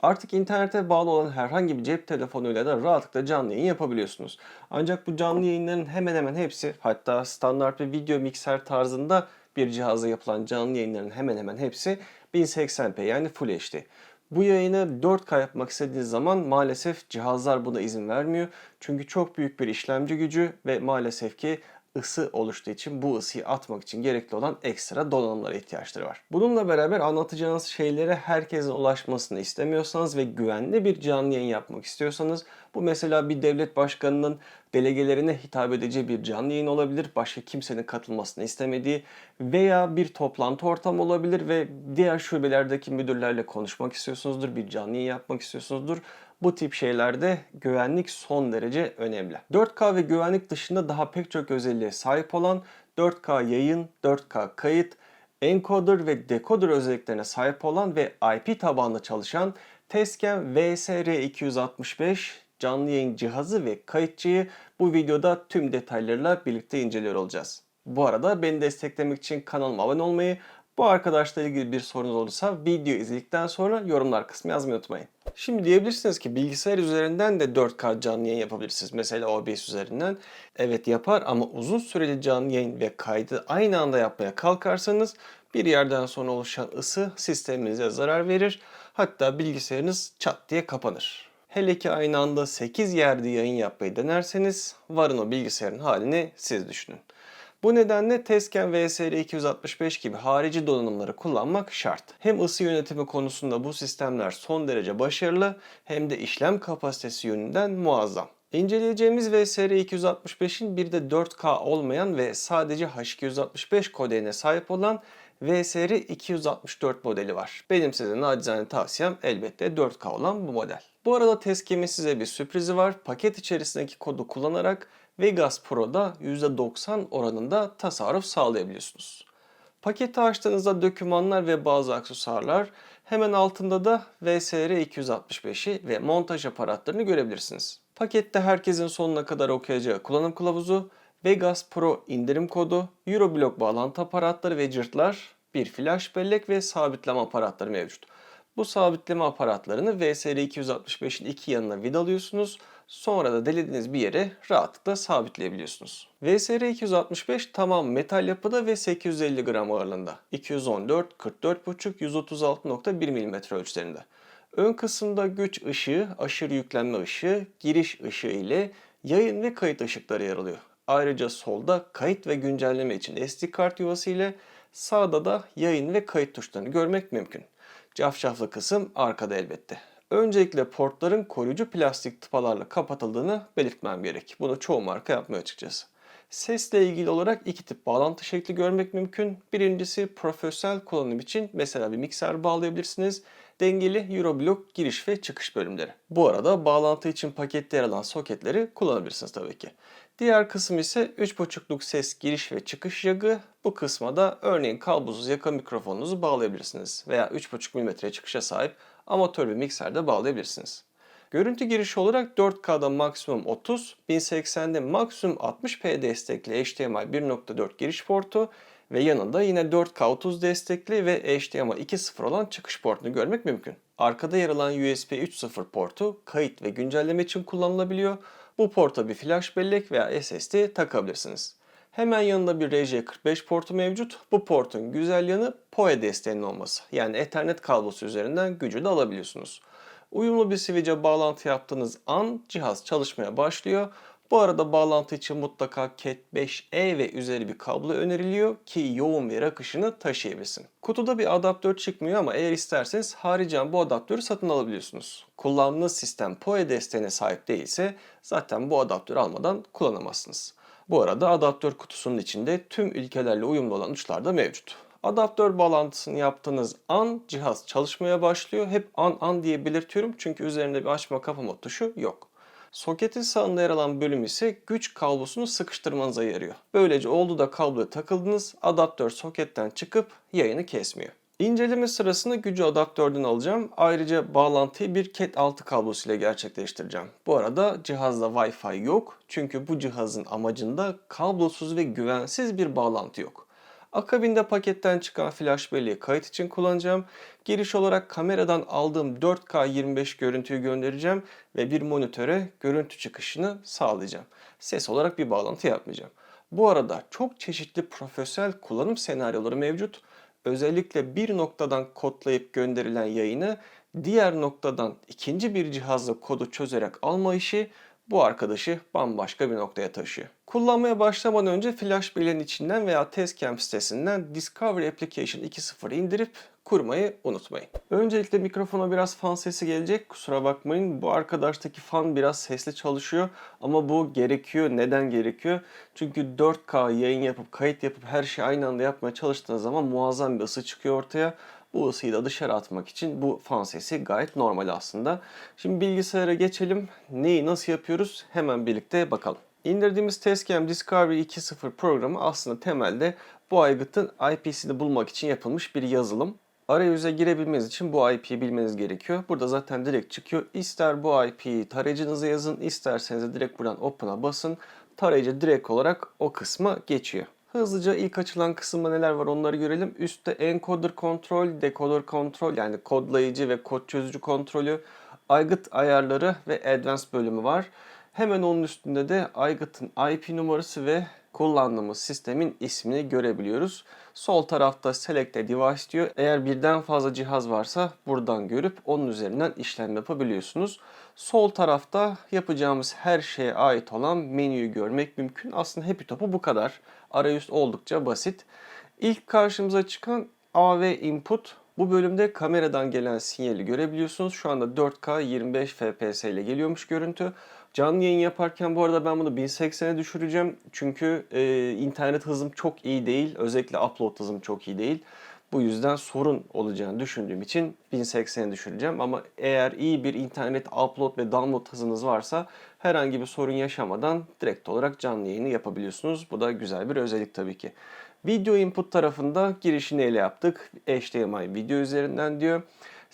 Artık internete bağlı olan herhangi bir cep telefonuyla da rahatlıkla canlı yayın yapabiliyorsunuz. Ancak bu canlı yayınların hemen hemen hepsi hatta standart bir video mikser tarzında bir cihazla yapılan canlı yayınların hemen hemen hepsi 1080p yani Full HD. Bu yayını 4K yapmak istediğiniz zaman maalesef cihazlar buna izin vermiyor. Çünkü çok büyük bir işlemci gücü ve maalesef ki ısı oluştuğu için bu ısıyı atmak için gerekli olan ekstra donanımlara ihtiyaçları var. Bununla beraber anlatacağınız şeylere herkesin ulaşmasını istemiyorsanız ve güvenli bir canlı yayın yapmak istiyorsanız bu mesela bir devlet başkanının delegelerine hitap edeceği bir canlı yayın olabilir. Başka kimsenin katılmasını istemediği veya bir toplantı ortamı olabilir ve diğer şubelerdeki müdürlerle konuşmak istiyorsunuzdur. Bir canlı yayın yapmak istiyorsunuzdur. Bu tip şeylerde güvenlik son derece önemli. 4K ve güvenlik dışında daha pek çok özelliğe sahip olan 4K yayın, 4K kayıt, encoder ve decoder özelliklerine sahip olan ve IP tabanlı çalışan Tascam VSR265 canlı yayın cihazı ve kayıtçıyı bu videoda tüm detaylarıyla birlikte inceliyor olacağız. Bu arada beni desteklemek için kanalıma abone olmayı, bu arkadaşla ilgili bir sorunuz olursa video izledikten sonra yorumlar kısmı yazmayı unutmayın. Şimdi diyebilirsiniz ki bilgisayar üzerinden de 4K canlı yayın yapabilirsiniz. Mesela OBS üzerinden. Evet yapar ama uzun süreli canlı yayın ve kaydı aynı anda yapmaya kalkarsanız bir yerden sonra oluşan ısı sisteminize zarar verir. Hatta bilgisayarınız çat diye kapanır. Hele ki aynı anda 8 yerde yayın yapmayı denerseniz varın o bilgisayarın halini siz düşünün. Bu nedenle Tascam VSR265 gibi harici donanımları kullanmak şart. Hem ısı yönetimi konusunda bu sistemler son derece başarılı hem de işlem kapasitesi yönünden muazzam. İnceleyeceğimiz VSR265'in bir de 4K olmayan ve sadece H265 kodeyine sahip olan VSR264 modeli var. Benim size nacizane tavsiyem elbette 4K olan bu model. Bu arada Tascam'in size bir sürprizi var. Paket içerisindeki kodu kullanarak Vegas Pro'da %90 oranında tasarruf sağlayabiliyorsunuz. Paketi açtığınızda dokümanlar ve bazı aksesuarlar hemen altında da VSR 265'i ve montaj aparatlarını görebilirsiniz. Pakette herkesin sonuna kadar okuyacağı kullanım kılavuzu, Vegas Pro indirim kodu, Euroblock bağlantı aparatları ve cırtlar, bir flash bellek ve sabitleme aparatları mevcut. Bu sabitleme aparatlarını VSR 265'in iki yanına vidalıyorsunuz. Sonra da dilediğiniz bir yere rahatlıkla sabitleyebiliyorsunuz. VSR 265 tamam metal yapıda ve 850 gram ağırlığında. 214, 44,5, 136.1 mm ölçülerinde. Ön kısımda güç ışığı, aşırı yüklenme ışığı, giriş ışığı ile yayın ve kayıt ışıkları yer alıyor. Ayrıca solda kayıt ve güncelleme için SD kart yuvası ile sağda da yayın ve kayıt tuşlarını görmek mümkün. Cafcaflı kısım arkada elbette. Öncelikle portların koruyucu plastik tıpalarla kapatıldığını belirtmem gerek. Bunu çoğu marka yapmıyor açıkçası. Sesle ilgili olarak iki tip bağlantı şekli görmek mümkün. Birincisi profesyonel kullanım için mesela bir mikser bağlayabilirsiniz. Dengeli Euroblock giriş ve çıkış bölümleri. Bu arada bağlantı için pakette yer alan soketleri kullanabilirsiniz tabii ki. Diğer kısım ise 3.5'luk ses giriş ve çıkış jagı. Bu kısma da örneğin kablosuz yaka mikrofonunuzu bağlayabilirsiniz veya 3.5 mm çıkışa sahip amatör bir mikserde bağlayabilirsiniz. Görüntü girişi olarak 4K'da maksimum 30, 1080'de maksimum 60p destekli HDMI 1.4 giriş portu ve yanında yine 4K 30 destekli ve HDMI 2.0 olan çıkış portunu görmek mümkün. Arkada yer alan USB 3.0 portu kayıt ve güncelleme için kullanılabiliyor. Bu porta bir flash bellek veya SSD takabilirsiniz. Hemen yanında bir RJ45 portu mevcut. Bu portun güzel yanı PoE desteğinin olması. Yani Ethernet kablosu üzerinden gücü de alabiliyorsunuz. Uyumlu bir switch'e bağlantı yaptığınız an cihaz çalışmaya başlıyor. Bu arada bağlantı için mutlaka Cat 5e ve üzeri bir kablo öneriliyor ki yoğun veri akışını taşıyabilsin. Kutuda bir adaptör çıkmıyor ama eğer isterseniz haricen bu adaptörü satın alabiliyorsunuz. Kullandığınız sistem PoE desteğine sahip değilse zaten bu adaptörü almadan kullanamazsınız. Bu arada adaptör kutusunun içinde tüm ülkelerle uyumlu olan uçlar da mevcut. Adaptör bağlantısını yaptığınız an cihaz çalışmaya başlıyor. Hep an an diye belirtiyorum çünkü üzerinde bir açma kapama tuşu yok. Soketin sağında yer alan bölüm ise güç kablosunu sıkıştırmanıza yarıyor. Böylece oldu da kabloya takıldınız, adaptör soketten çıkıp yayını kesmiyor. İnceleme sırasında gücü adaptörden alacağım. Ayrıca bağlantıyı bir Cat 6 kablosuyla gerçekleştireceğim. Bu arada cihazda Wi-Fi yok. Çünkü bu cihazın amacında kablosuz ve güvensiz bir bağlantı yok. Akabinde paketten çıkan flash belleği kayıt için kullanacağım. Giriş olarak kameradan aldığım 4K 25 görüntüyü göndereceğim ve bir monitöre görüntü çıkışını sağlayacağım. Ses olarak bir bağlantı yapmayacağım. Bu arada çok çeşitli profesyonel kullanım senaryoları mevcut. Özellikle bir noktadan kodlayıp gönderilen yayını diğer noktadan ikinci bir cihazla kodu çözerek alma işi bu arkadaşı bambaşka bir noktaya taşıyor. Kullanmaya başlamadan önce Flash belleğin içinden veya Testcam sitesinden Discovery Application 2.0 indirip kurmayı unutmayın. Öncelikle mikrofona biraz fan sesi gelecek. Kusura bakmayın. Bu arkadaştaki fan biraz sesli çalışıyor. Ama bu gerekiyor. Neden gerekiyor? Çünkü 4K yayın yapıp kayıt yapıp her şeyi aynı anda yapmaya çalıştığınız zaman muazzam bir ısı çıkıyor ortaya. Bu ısıyı da dışarı atmak için bu fan sesi gayet normal aslında. Şimdi bilgisayara geçelim. Neyi nasıl yapıyoruz? Hemen birlikte bakalım. İndirdiğimiz Testcam Discovery 2.0 programı aslında temelde bu aygıtın IP'sini bulmak için yapılmış bir yazılım. Arayüze girebilmeniz için bu IP'yi bilmeniz gerekiyor. Burada zaten direkt çıkıyor. İster bu IP'yi tarayıcınıza yazın, isterseniz de direkt buradan Open'a basın. Tarayıcı direkt olarak o kısma geçiyor. Hızlıca ilk açılan kısımda neler var onları görelim. Üstte encoder kontrol, decoder kontrol yani kodlayıcı ve kod çözücü kontrolü, aygıt ayarları ve advanced bölümü var. Hemen onun üstünde de aygıtın IP numarası ve kullandığımız sistemin ismini görebiliyoruz. Sol tarafta select device diyor. Eğer birden fazla cihaz varsa buradan görüp onun üzerinden işlem yapabiliyorsunuz. Sol tarafta yapacağımız her şeye ait olan menüyü görmek mümkün. Aslında Happy Top'u bu kadar. Arayüz oldukça basit. İlk karşımıza çıkan AV input bu bölümde kameradan gelen sinyali görebiliyorsunuz. Şu anda 4K 25 FPS ile geliyormuş görüntü. Canlı yayın yaparken bu arada ben bunu 1080'e düşüreceğim. Çünkü e, internet hızım çok iyi değil. Özellikle upload hızım çok iyi değil. Bu yüzden sorun olacağını düşündüğüm için 1080'e düşüreceğim. Ama eğer iyi bir internet upload ve download hızınız varsa herhangi bir sorun yaşamadan direkt olarak canlı yayını yapabiliyorsunuz. Bu da güzel bir özellik tabii ki. Video input tarafında girişini ele yaptık. HDMI video üzerinden diyor.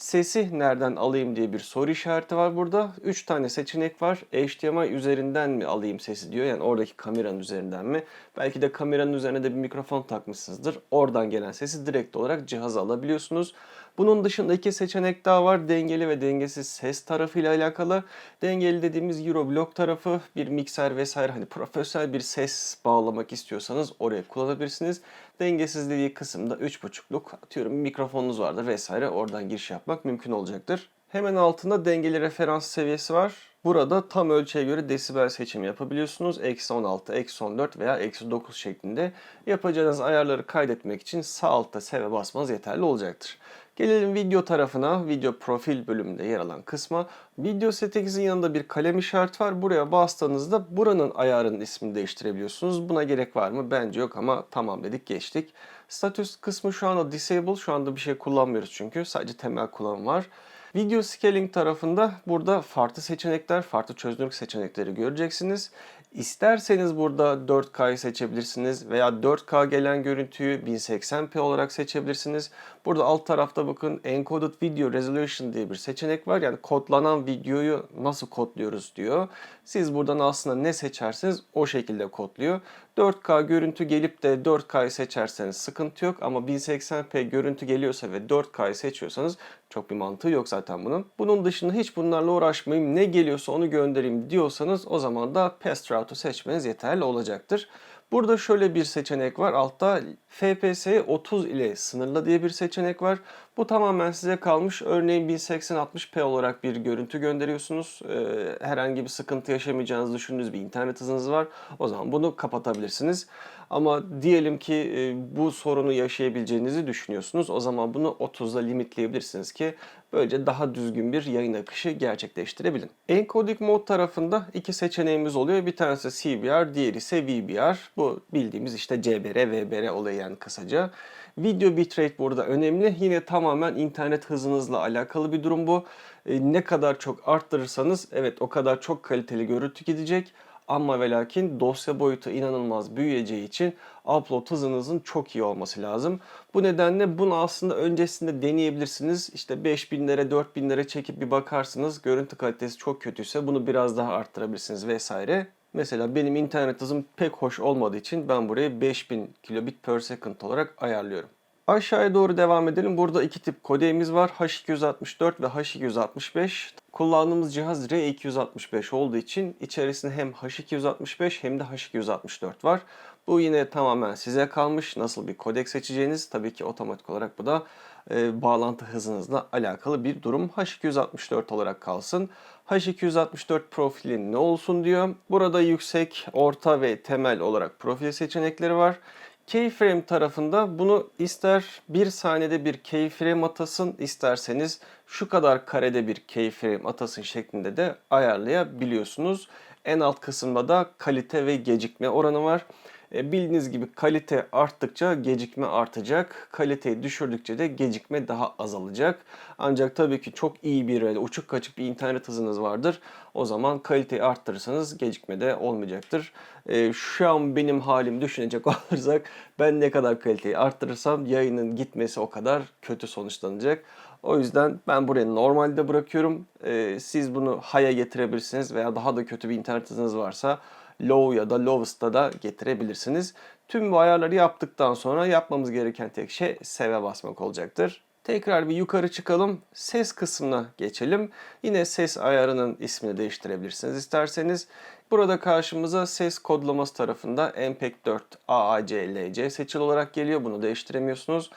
Sesi nereden alayım diye bir soru işareti var burada. 3 tane seçenek var. HDMI üzerinden mi alayım sesi diyor. Yani oradaki kameranın üzerinden mi? Belki de kameranın üzerine de bir mikrofon takmışsınızdır. Oradan gelen sesi direkt olarak cihaza alabiliyorsunuz. Bunun dışında iki seçenek daha var. Dengeli ve dengesiz ses tarafıyla alakalı. Dengeli dediğimiz Euroblock tarafı bir mikser vesaire hani profesyonel bir ses bağlamak istiyorsanız oraya kullanabilirsiniz. Dengesiz dediği kısımda 3.5'luk atıyorum mikrofonunuz vardır vesaire oradan giriş yapmak mümkün olacaktır. Hemen altında dengeli referans seviyesi var. Burada tam ölçüye göre desibel seçimi yapabiliyorsunuz. Eksi 16, eksi 14 veya eksi 9 şeklinde yapacağınız ayarları kaydetmek için sağ altta seve basmanız yeterli olacaktır. Gelelim video tarafına, video profil bölümünde yer alan kısma. Video settings'in yanında bir kalem işareti var. Buraya bastığınızda buranın ayarının ismini değiştirebiliyorsunuz. Buna gerek var mı? Bence yok ama tamam dedik geçtik. Status kısmı şu anda disable. Şu anda bir şey kullanmıyoruz çünkü. Sadece temel kullanım var. Video scaling tarafında burada farklı seçenekler, farklı çözünürlük seçenekleri göreceksiniz. İsterseniz burada 4K'yı seçebilirsiniz veya 4K gelen görüntüyü 1080p olarak seçebilirsiniz. Burada alt tarafta bakın Encoded Video Resolution diye bir seçenek var. Yani kodlanan videoyu nasıl kodluyoruz diyor. Siz buradan aslında ne seçerseniz o şekilde kodluyor. 4K görüntü gelip de 4K'yı seçerseniz sıkıntı yok ama 1080p görüntü geliyorsa ve 4K'yı seçiyorsanız çok bir mantığı yok zaten bunun. Bunun dışında hiç bunlarla uğraşmayayım ne geliyorsa onu göndereyim diyorsanız o zaman da Past Route'u seçmeniz yeterli olacaktır. Burada şöyle bir seçenek var. Altta FPS'yi 30 ile sınırla diye bir seçenek var. Bu tamamen size kalmış. Örneğin 1080-60p olarak bir görüntü gönderiyorsunuz. Ee, herhangi bir sıkıntı yaşamayacağınızı düşündüğünüz bir internet hızınız var. O zaman bunu kapatabilirsiniz. Ama diyelim ki e, bu sorunu yaşayabileceğinizi düşünüyorsunuz. O zaman bunu 30'da limitleyebilirsiniz ki böylece daha düzgün bir yayın akışı gerçekleştirebilin. Encoding mod tarafında iki seçeneğimiz oluyor. Bir tanesi CBR, diğeri ise VBR. Bu bildiğimiz işte CBR, VBR olayı yani kısaca. Video bitrate burada önemli. Yine tamamen internet hızınızla alakalı bir durum bu. E, ne kadar çok arttırırsanız evet o kadar çok kaliteli görüntü gidecek. Ama ve lakin dosya boyutu inanılmaz büyüyeceği için upload hızınızın çok iyi olması lazım. Bu nedenle bunu aslında öncesinde deneyebilirsiniz. İşte 5000'lere 4000'lere çekip bir bakarsınız. Görüntü kalitesi çok kötüyse bunu biraz daha arttırabilirsiniz vesaire. Mesela benim internet hızım pek hoş olmadığı için ben burayı 5000 kilobit per second olarak ayarlıyorum. Aşağıya doğru devam edelim. Burada iki tip kodeğimiz var. H264 ve H265. Kullandığımız cihaz R265 olduğu için içerisinde hem H265 hem de H264 var. Bu yine tamamen size kalmış. Nasıl bir kodek seçeceğiniz tabii ki otomatik olarak bu da e, bağlantı hızınızla alakalı bir durum. H264 olarak kalsın. H264 profili ne olsun diyor. Burada yüksek, orta ve temel olarak profil seçenekleri var. Keyframe tarafında bunu ister bir saniyede bir keyframe atasın isterseniz şu kadar karede bir keyframe atasın şeklinde de ayarlayabiliyorsunuz. En alt kısımda da kalite ve gecikme oranı var. E, bildiğiniz gibi kalite arttıkça gecikme artacak. Kaliteyi düşürdükçe de gecikme daha azalacak. Ancak tabii ki çok iyi bir uçuk kaçık bir internet hızınız vardır. O zaman kaliteyi arttırırsanız gecikme de olmayacaktır. E, şu an benim halim düşünecek olursak ben ne kadar kaliteyi arttırırsam yayının gitmesi o kadar kötü sonuçlanacak. O yüzden ben burayı normalde bırakıyorum. E, siz bunu high'a getirebilirsiniz veya daha da kötü bir internet hızınız varsa low ya da lowest'ta da getirebilirsiniz. Tüm bu ayarları yaptıktan sonra yapmamız gereken tek şey save'e basmak olacaktır. Tekrar bir yukarı çıkalım. Ses kısmına geçelim. Yine ses ayarının ismini değiştirebilirsiniz isterseniz. Burada karşımıza ses kodlaması tarafında MPEG 4 AAC-LC seçili olarak geliyor. Bunu değiştiremiyorsunuz.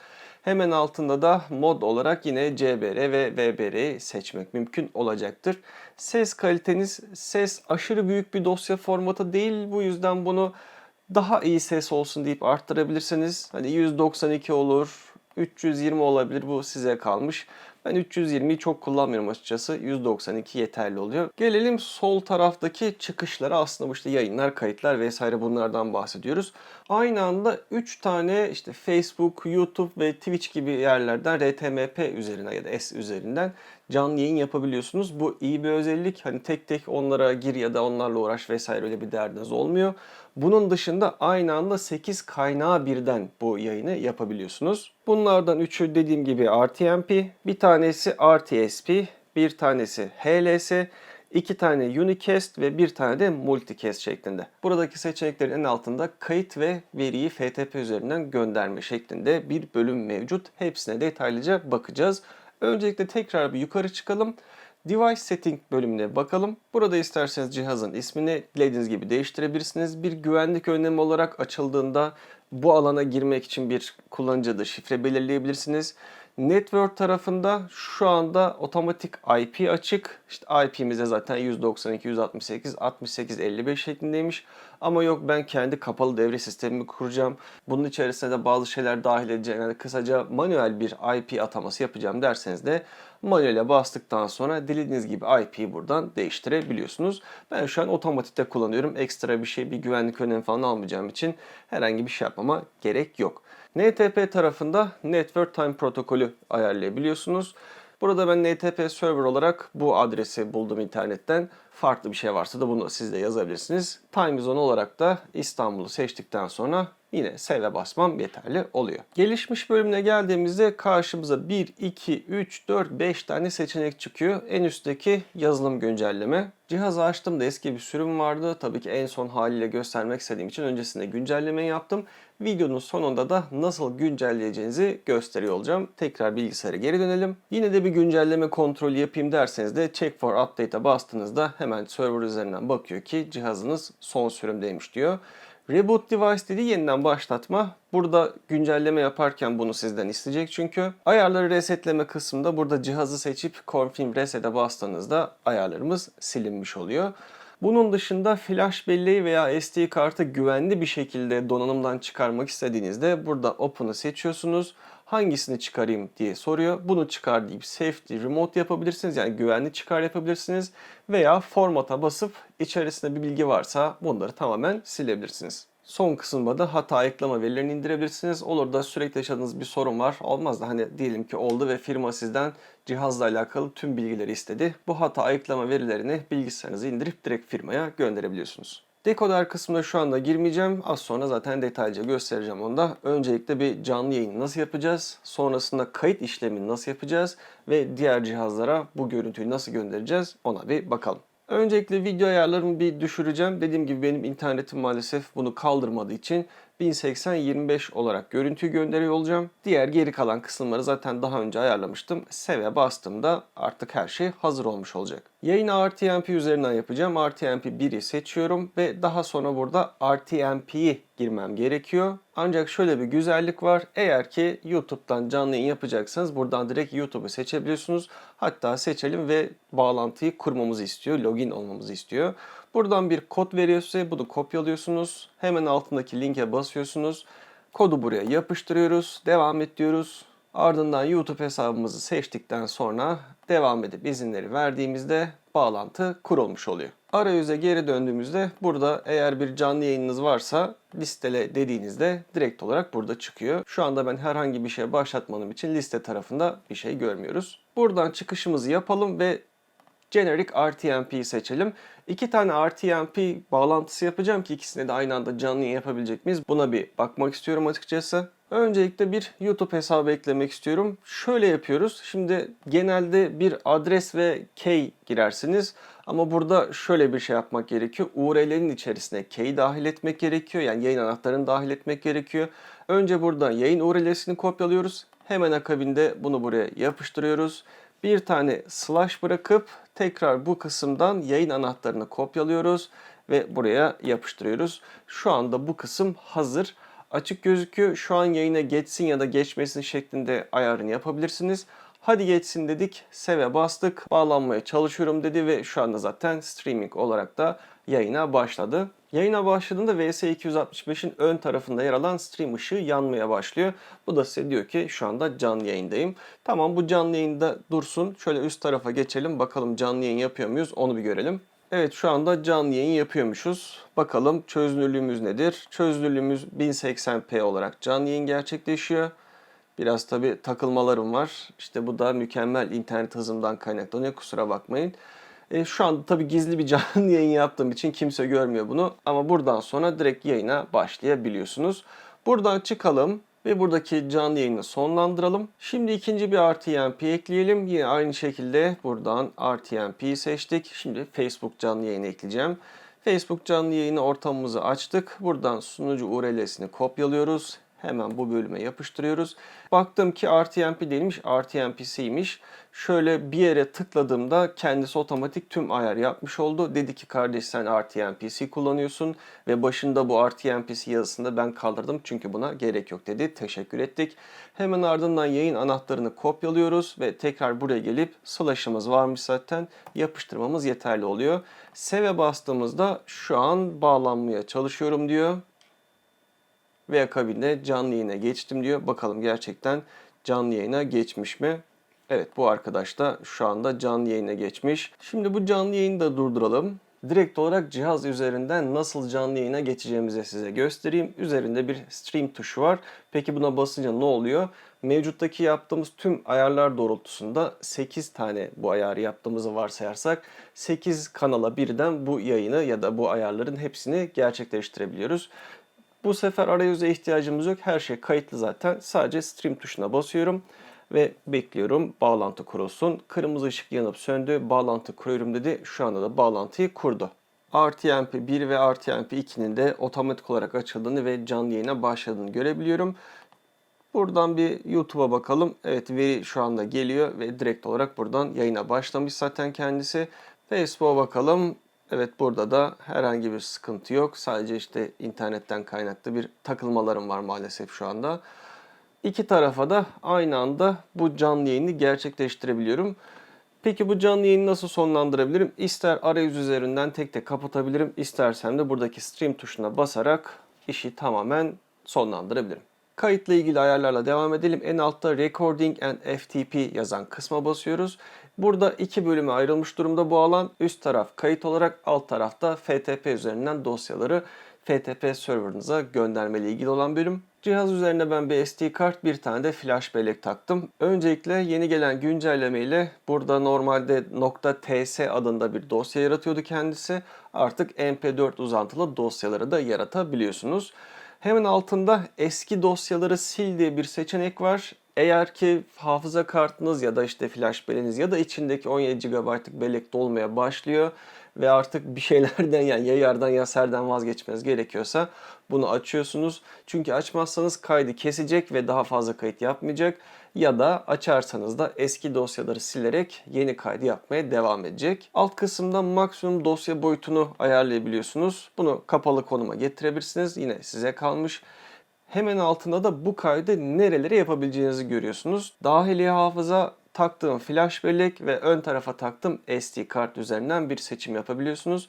Hemen altında da mod olarak yine CBR ve VBR'yi seçmek mümkün olacaktır. Ses kaliteniz ses aşırı büyük bir dosya formatı değil. Bu yüzden bunu daha iyi ses olsun deyip arttırabilirsiniz. Hani 192 olur, 320 olabilir bu size kalmış. Ben 320'yi çok kullanmıyorum açıkçası. 192 yeterli oluyor. Gelelim sol taraftaki çıkışlara. Aslında bu işte yayınlar, kayıtlar vesaire bunlardan bahsediyoruz. Aynı anda 3 tane işte Facebook, YouTube ve Twitch gibi yerlerden RTMP üzerinden ya da S üzerinden canlı yayın yapabiliyorsunuz. Bu iyi bir özellik. Hani tek tek onlara gir ya da onlarla uğraş vesaire öyle bir derdiniz olmuyor. Bunun dışında aynı anda 8 kaynağı birden bu yayını yapabiliyorsunuz. Bunlardan üçü dediğim gibi RTMP, bir tanesi RTSP, bir tanesi HLS, iki tane unicast ve bir tane de multicast şeklinde. Buradaki seçeneklerin en altında kayıt ve veriyi FTP üzerinden gönderme şeklinde bir bölüm mevcut. Hepsine detaylıca bakacağız. Öncelikle tekrar bir yukarı çıkalım. Device Setting bölümüne bakalım. Burada isterseniz cihazın ismini dilediğiniz gibi değiştirebilirsiniz. Bir güvenlik önlemi olarak açıldığında bu alana girmek için bir kullanıcı adı şifre belirleyebilirsiniz. Network tarafında şu anda otomatik IP açık. İşte IP'miz de zaten 192, 168, 68, 55 şeklindeymiş. Ama yok ben kendi kapalı devre sistemimi kuracağım. Bunun içerisine de bazı şeyler dahil edeceğim. Yani kısaca manuel bir IP ataması yapacağım derseniz de manuele bastıktan sonra dilediğiniz gibi IP'yi buradan değiştirebiliyorsunuz. Ben şu an otomatikte kullanıyorum. Ekstra bir şey, bir güvenlik önlemi falan almayacağım için herhangi bir şey yapmama gerek yok. NTP tarafında Network Time protokolü ayarlayabiliyorsunuz. Burada ben NTP server olarak bu adresi buldum internetten. Farklı bir şey varsa da bunu siz de yazabilirsiniz. Time zone olarak da İstanbul'u seçtikten sonra yine save'e basmam yeterli oluyor. Gelişmiş bölümüne geldiğimizde karşımıza 1, 2, 3, 4, 5 tane seçenek çıkıyor. En üstteki yazılım güncelleme. Cihazı açtığımda eski bir sürüm vardı. Tabii ki en son haliyle göstermek istediğim için öncesinde güncellemeyi yaptım. Videonun sonunda da nasıl güncelleyeceğinizi gösteriyor olacağım. Tekrar bilgisayara geri dönelim. Yine de bir güncelleme kontrolü yapayım derseniz de Check for Update'a bastığınızda hemen server üzerinden bakıyor ki cihazınız son sürümdeymiş diyor. Reboot device dediği yeniden başlatma. Burada güncelleme yaparken bunu sizden isteyecek çünkü. Ayarları resetleme kısmında burada cihazı seçip confirm reset'e bastığınızda ayarlarımız silinmiş oluyor. Bunun dışında flash belleği veya SD kartı güvenli bir şekilde donanımdan çıkarmak istediğinizde burada Open'ı seçiyorsunuz. Hangisini çıkarayım diye soruyor. Bunu çıkar deyip safety remote yapabilirsiniz. Yani güvenli çıkar yapabilirsiniz. Veya formata basıp içerisinde bir bilgi varsa bunları tamamen silebilirsiniz. Son kısımda da hata ayıklama verilerini indirebilirsiniz. Olur da sürekli yaşadığınız bir sorun var. Olmaz da hani diyelim ki oldu ve firma sizden cihazla alakalı tüm bilgileri istedi. Bu hata ayıklama verilerini bilgisayarınıza indirip direkt firmaya gönderebiliyorsunuz. Dekoder kısmına şu anda girmeyeceğim. Az sonra zaten detaylıca göstereceğim onda. Öncelikle bir canlı yayın nasıl yapacağız? Sonrasında kayıt işlemini nasıl yapacağız? Ve diğer cihazlara bu görüntüyü nasıl göndereceğiz? Ona bir bakalım. Öncelikle video ayarlarımı bir düşüreceğim. Dediğim gibi benim internetim maalesef bunu kaldırmadığı için 1080-25 olarak görüntüyü gönderiyor olacağım. Diğer geri kalan kısımları zaten daha önce ayarlamıştım. Save'e bastığımda artık her şey hazır olmuş olacak. Yayını RTMP üzerinden yapacağım. RTMP 1'i seçiyorum ve daha sonra burada RTMP'yi girmem gerekiyor. Ancak şöyle bir güzellik var. Eğer ki YouTube'dan canlı yayın yapacaksanız buradan direkt YouTube'u seçebiliyorsunuz. Hatta seçelim ve bağlantıyı kurmamızı istiyor. Login olmamızı istiyor. Buradan bir kod veriyor size. Bunu kopyalıyorsunuz. Hemen altındaki linke basıyorsunuz. Kodu buraya yapıştırıyoruz. Devam et diyoruz. Ardından YouTube hesabımızı seçtikten sonra devam edip izinleri verdiğimizde bağlantı kurulmuş oluyor. Arayüze geri döndüğümüzde burada eğer bir canlı yayınınız varsa listele dediğinizde direkt olarak burada çıkıyor. Şu anda ben herhangi bir şey başlatmanım için liste tarafında bir şey görmüyoruz. Buradan çıkışımızı yapalım ve Generic RTMP'yi seçelim. İki tane RTMP bağlantısı yapacağım ki ikisine de aynı anda canlı yapabilecek miyiz? Buna bir bakmak istiyorum açıkçası. Öncelikle bir YouTube hesabı eklemek istiyorum. Şöyle yapıyoruz. Şimdi genelde bir adres ve key girersiniz. Ama burada şöyle bir şey yapmak gerekiyor. URL'nin içerisine key dahil etmek gerekiyor. Yani yayın anahtarını dahil etmek gerekiyor. Önce buradan yayın URL'sini kopyalıyoruz. Hemen akabinde bunu buraya yapıştırıyoruz. Bir tane slash bırakıp tekrar bu kısımdan yayın anahtarını kopyalıyoruz ve buraya yapıştırıyoruz. Şu anda bu kısım hazır. Açık gözüküyor. Şu an yayına geçsin ya da geçmesin şeklinde ayarını yapabilirsiniz. Hadi geçsin dedik. Seve bastık. Bağlanmaya çalışıyorum dedi ve şu anda zaten streaming olarak da yayına başladı. Yayına başladığında VS265'in ön tarafında yer alan stream ışığı yanmaya başlıyor. Bu da size diyor ki şu anda canlı yayındayım. Tamam bu canlı yayında dursun. Şöyle üst tarafa geçelim. Bakalım canlı yayın yapıyor muyuz onu bir görelim. Evet şu anda canlı yayın yapıyormuşuz. Bakalım çözünürlüğümüz nedir? Çözünürlüğümüz 1080p olarak canlı yayın gerçekleşiyor. Biraz tabi takılmalarım var. İşte bu da mükemmel internet hızımdan kaynaklanıyor. Kusura bakmayın. E, şu anda tabi gizli bir canlı yayın yaptığım için kimse görmüyor bunu. Ama buradan sonra direkt yayına başlayabiliyorsunuz. Buradan çıkalım ve buradaki canlı yayını sonlandıralım. Şimdi ikinci bir RTMP ekleyelim. Yine aynı şekilde buradan RTMP'yi seçtik. Şimdi Facebook canlı yayını ekleyeceğim. Facebook canlı yayını ortamımızı açtık. Buradan sunucu URL'sini kopyalıyoruz. Hemen bu bölüme yapıştırıyoruz. Baktım ki RTMP değilmiş, RTMP'siymiş. Şöyle bir yere tıkladığımda kendisi otomatik tüm ayar yapmış oldu. Dedi ki kardeş sen RTMPC kullanıyorsun ve başında bu RTMPC yazısında ben kaldırdım çünkü buna gerek yok dedi. Teşekkür ettik. Hemen ardından yayın anahtarını kopyalıyoruz ve tekrar buraya gelip slash'ımız varmış zaten yapıştırmamız yeterli oluyor. Save bastığımızda şu an bağlanmaya çalışıyorum diyor ve akabinde canlı yayına geçtim diyor. Bakalım gerçekten canlı yayına geçmiş mi? Evet bu arkadaş da şu anda canlı yayına geçmiş. Şimdi bu canlı yayını da durduralım. Direkt olarak cihaz üzerinden nasıl canlı yayına geçeceğimizi size göstereyim. Üzerinde bir stream tuşu var. Peki buna basınca ne oluyor? Mevcuttaki yaptığımız tüm ayarlar doğrultusunda 8 tane bu ayarı yaptığımızı varsayarsak 8 kanala birden bu yayını ya da bu ayarların hepsini gerçekleştirebiliyoruz. Bu sefer arayüze ihtiyacımız yok. Her şey kayıtlı zaten. Sadece stream tuşuna basıyorum ve bekliyorum bağlantı kurulsun. Kırmızı ışık yanıp söndü. Bağlantı kuruyorum dedi. Şu anda da bağlantıyı kurdu. RTMP 1 ve RTMP 2'nin de otomatik olarak açıldığını ve canlı yayına başladığını görebiliyorum. Buradan bir YouTube'a bakalım. Evet veri şu anda geliyor ve direkt olarak buradan yayına başlamış zaten kendisi. Facebook'a bakalım. Evet burada da herhangi bir sıkıntı yok. Sadece işte internetten kaynaklı bir takılmalarım var maalesef şu anda. İki tarafa da aynı anda bu canlı yayını gerçekleştirebiliyorum. Peki bu canlı yayını nasıl sonlandırabilirim? İster arayüz üzerinden tek tek kapatabilirim. istersem de buradaki stream tuşuna basarak işi tamamen sonlandırabilirim. Kayıtla ilgili ayarlarla devam edelim. En altta Recording and FTP yazan kısma basıyoruz. Burada iki bölüme ayrılmış durumda bu alan. Üst taraf kayıt olarak alt tarafta FTP üzerinden dosyaları FTP serverınıza göndermeli ilgili olan bölüm. Cihaz üzerine ben bir SD kart bir tane de flash bellek taktım. Öncelikle yeni gelen güncelleme ile burada normalde .ts adında bir dosya yaratıyordu kendisi. Artık mp4 uzantılı dosyaları da yaratabiliyorsunuz. Hemen altında eski dosyaları sil diye bir seçenek var. Eğer ki hafıza kartınız ya da işte flash belleğiniz ya da içindeki 17 GB'lık bellek dolmaya başlıyor ve artık bir şeylerden yani ya yardan ya serden vazgeçmeniz gerekiyorsa bunu açıyorsunuz. Çünkü açmazsanız kaydı kesecek ve daha fazla kayıt yapmayacak ya da açarsanız da eski dosyaları silerek yeni kaydı yapmaya devam edecek. Alt kısımda maksimum dosya boyutunu ayarlayabiliyorsunuz. Bunu kapalı konuma getirebilirsiniz. Yine size kalmış. Hemen altında da bu kaydı nerelere yapabileceğinizi görüyorsunuz. Dahili hafıza taktığım flash bellek ve ön tarafa taktığım SD kart üzerinden bir seçim yapabiliyorsunuz.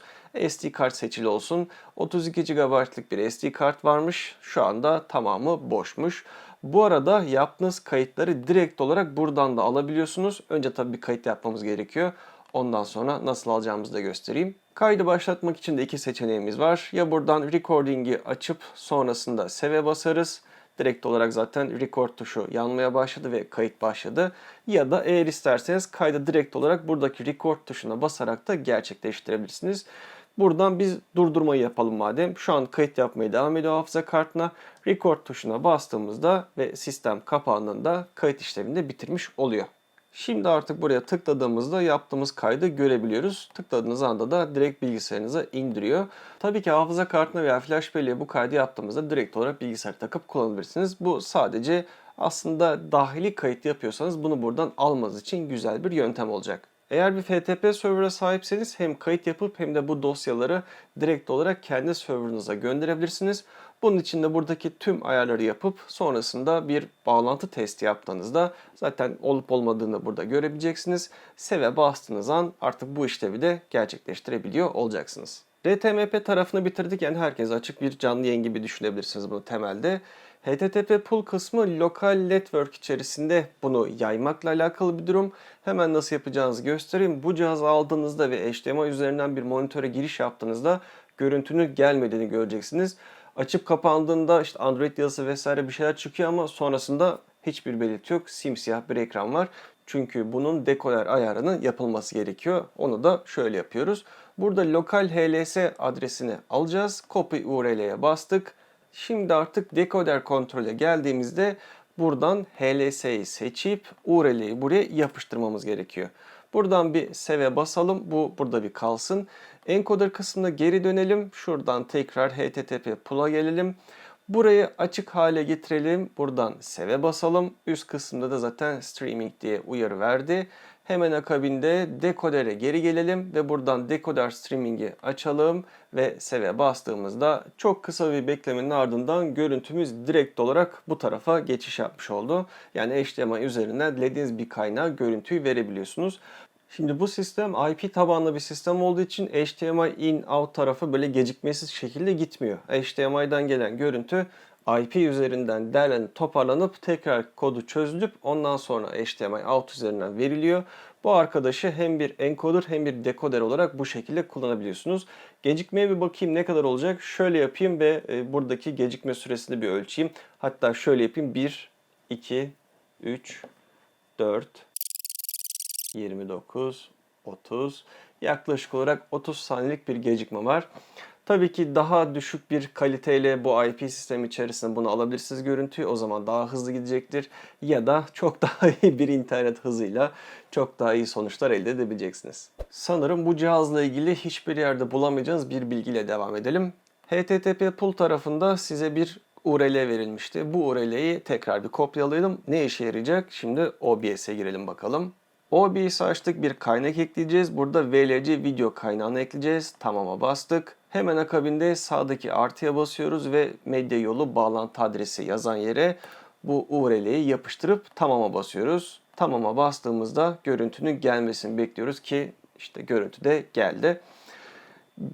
SD kart seçili olsun. 32 GB'lık bir SD kart varmış. Şu anda tamamı boşmuş. Bu arada yaptığınız kayıtları direkt olarak buradan da alabiliyorsunuz. Önce tabii bir kayıt yapmamız gerekiyor. Ondan sonra nasıl alacağımızı da göstereyim. Kaydı başlatmak için de iki seçeneğimiz var. Ya buradan recording'i açıp sonrasında save'e basarız. Direkt olarak zaten record tuşu yanmaya başladı ve kayıt başladı. Ya da eğer isterseniz kaydı direkt olarak buradaki record tuşuna basarak da gerçekleştirebilirsiniz. Buradan biz durdurmayı yapalım madem. Şu an kayıt yapmaya devam ediyor hafıza kartına. Record tuşuna bastığımızda ve sistem kapandığında kayıt işlemini de bitirmiş oluyor. Şimdi artık buraya tıkladığımızda yaptığımız kaydı görebiliyoruz. Tıkladığınız anda da direkt bilgisayarınıza indiriyor. Tabii ki hafıza kartına veya flash belleğe bu kaydı yaptığımızda direkt olarak bilgisayar takıp kullanabilirsiniz. Bu sadece aslında dahili kayıt yapıyorsanız bunu buradan almanız için güzel bir yöntem olacak. Eğer bir FTP server'a sahipseniz hem kayıt yapıp hem de bu dosyaları direkt olarak kendi server'ınıza gönderebilirsiniz. Bunun için de buradaki tüm ayarları yapıp sonrasında bir bağlantı testi yaptığınızda zaten olup olmadığını burada görebileceksiniz. Save bastığınız an artık bu işlevi de gerçekleştirebiliyor olacaksınız. RTMP tarafını bitirdik yani herkes açık bir canlı yayın gibi düşünebilirsiniz bunu temelde. HTTP pool kısmı lokal network içerisinde bunu yaymakla alakalı bir durum. Hemen nasıl yapacağınızı göstereyim. Bu cihazı aldığınızda ve HDMI üzerinden bir monitöre giriş yaptığınızda görüntünün gelmediğini göreceksiniz. Açıp kapandığında işte Android yazısı vesaire bir şeyler çıkıyor ama sonrasında hiçbir belirti yok. Simsiyah bir ekran var. Çünkü bunun dekoder ayarının yapılması gerekiyor. Onu da şöyle yapıyoruz. Burada lokal HLS adresini alacağız. Copy URL'ye bastık. Şimdi artık dekoder kontrole geldiğimizde buradan HLS'yi seçip URL'yi buraya yapıştırmamız gerekiyor. Buradan bir save basalım. Bu burada bir kalsın. Encoder kısmına geri dönelim. Şuradan tekrar HTTP pool'a gelelim. Burayı açık hale getirelim. Buradan save basalım. Üst kısımda da zaten streaming diye uyarı verdi. Hemen akabinde dekodere geri gelelim ve buradan dekoder streaming'i açalım ve save bastığımızda çok kısa bir beklemenin ardından görüntümüz direkt olarak bu tarafa geçiş yapmış oldu. Yani HDMI üzerinden dilediğiniz bir kaynağa görüntüyü verebiliyorsunuz. Şimdi bu sistem IP tabanlı bir sistem olduğu için HDMI in out tarafı böyle gecikmesiz şekilde gitmiyor. HDMI'den gelen görüntü IP üzerinden derlenip toparlanıp tekrar kodu çözülüp ondan sonra HDMI out üzerinden veriliyor. Bu arkadaşı hem bir encoder hem bir dekoder olarak bu şekilde kullanabiliyorsunuz. Gecikmeye bir bakayım ne kadar olacak. Şöyle yapayım ve e, buradaki gecikme süresini bir ölçeyim. Hatta şöyle yapayım. 1, 2, 3, 4, 29, 30. Yaklaşık olarak 30 saniyelik bir gecikme var. Tabii ki daha düşük bir kaliteyle bu IP sistemi içerisinde bunu alabilirsiniz görüntüyü. O zaman daha hızlı gidecektir. Ya da çok daha iyi bir internet hızıyla çok daha iyi sonuçlar elde edebileceksiniz. Sanırım bu cihazla ilgili hiçbir yerde bulamayacağınız bir bilgiyle devam edelim. HTTP pool tarafında size bir URL verilmişti. Bu URL'yi tekrar bir kopyalayalım. Ne işe yarayacak? Şimdi OBS'e girelim bakalım. OBS açtık bir kaynak ekleyeceğiz. Burada VLC video kaynağını ekleyeceğiz. Tamam'a bastık. Hemen akabinde sağdaki artıya basıyoruz ve medya yolu bağlantı adresi yazan yere bu URL'yi yapıştırıp tamama basıyoruz. Tamama bastığımızda görüntünün gelmesini bekliyoruz ki işte görüntü de geldi.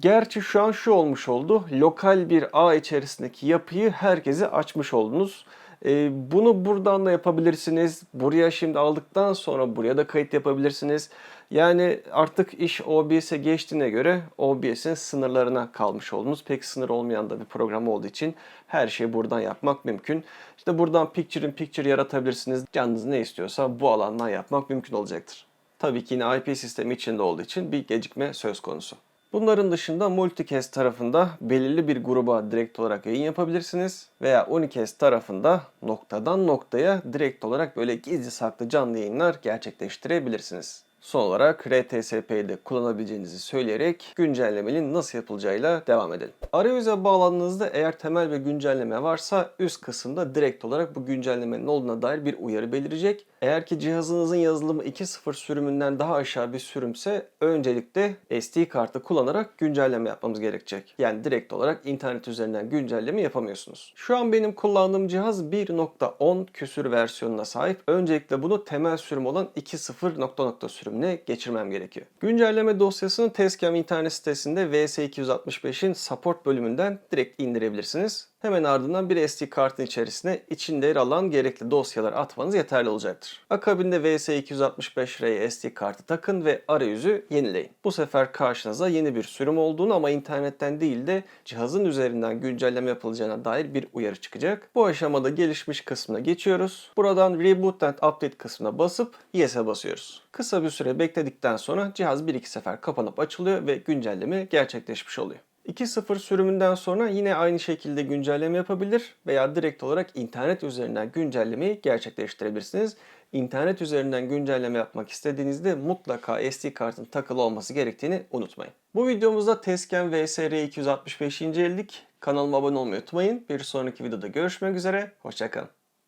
Gerçi şu an şu olmuş oldu. Lokal bir ağ içerisindeki yapıyı herkese açmış oldunuz. Ee, bunu buradan da yapabilirsiniz. Buraya şimdi aldıktan sonra buraya da kayıt yapabilirsiniz. Yani artık iş OBS'e geçtiğine göre OBS'in sınırlarına kalmış oldunuz. Pek sınır olmayan da bir program olduğu için her şeyi buradan yapmak mümkün. İşte buradan picture in picture yaratabilirsiniz. Canınız ne istiyorsa bu alandan yapmak mümkün olacaktır. Tabii ki yine IP sistemi içinde olduğu için bir gecikme söz konusu. Bunların dışında Multicast tarafında belirli bir gruba direkt olarak yayın yapabilirsiniz. Veya Unicast tarafında noktadan noktaya direkt olarak böyle gizli saklı canlı yayınlar gerçekleştirebilirsiniz. Son olarak RTSP'yi de kullanabileceğinizi söyleyerek güncellemenin nasıl yapılacağıyla devam edelim. Arayüze bağlandığınızda eğer temel bir güncelleme varsa üst kısımda direkt olarak bu güncellemenin olduğuna dair bir uyarı belirecek. Eğer ki cihazınızın yazılımı 2.0 sürümünden daha aşağı bir sürümse öncelikle SD kartı kullanarak güncelleme yapmamız gerekecek. Yani direkt olarak internet üzerinden güncelleme yapamıyorsunuz. Şu an benim kullandığım cihaz 1.10 küsür versiyonuna sahip. Öncelikle bunu temel sürüm olan 2.0 nokta nokta sürümüne geçirmem gerekiyor. Güncelleme dosyasını Tezcam internet sitesinde VS265'in support bölümünden direkt indirebilirsiniz. Hemen ardından bir SD kartın içerisine içinde yer alan gerekli dosyaları atmanız yeterli olacaktır. Akabinde VS265R SD kartı takın ve arayüzü yenileyin. Bu sefer karşınıza yeni bir sürüm olduğunu ama internetten değil de cihazın üzerinden güncelleme yapılacağına dair bir uyarı çıkacak. Bu aşamada gelişmiş kısmına geçiyoruz. Buradan Reboot and Update kısmına basıp Yes'e basıyoruz. Kısa bir süre bekledikten sonra cihaz 1-2 sefer kapanıp açılıyor ve güncelleme gerçekleşmiş oluyor. 2.0 sürümünden sonra yine aynı şekilde güncelleme yapabilir veya direkt olarak internet üzerinden güncellemeyi gerçekleştirebilirsiniz. İnternet üzerinden güncelleme yapmak istediğinizde mutlaka SD kartın takılı olması gerektiğini unutmayın. Bu videomuzda Tezken VSR 265'i inceledik. Kanalıma abone olmayı unutmayın. Bir sonraki videoda görüşmek üzere. Hoşçakalın.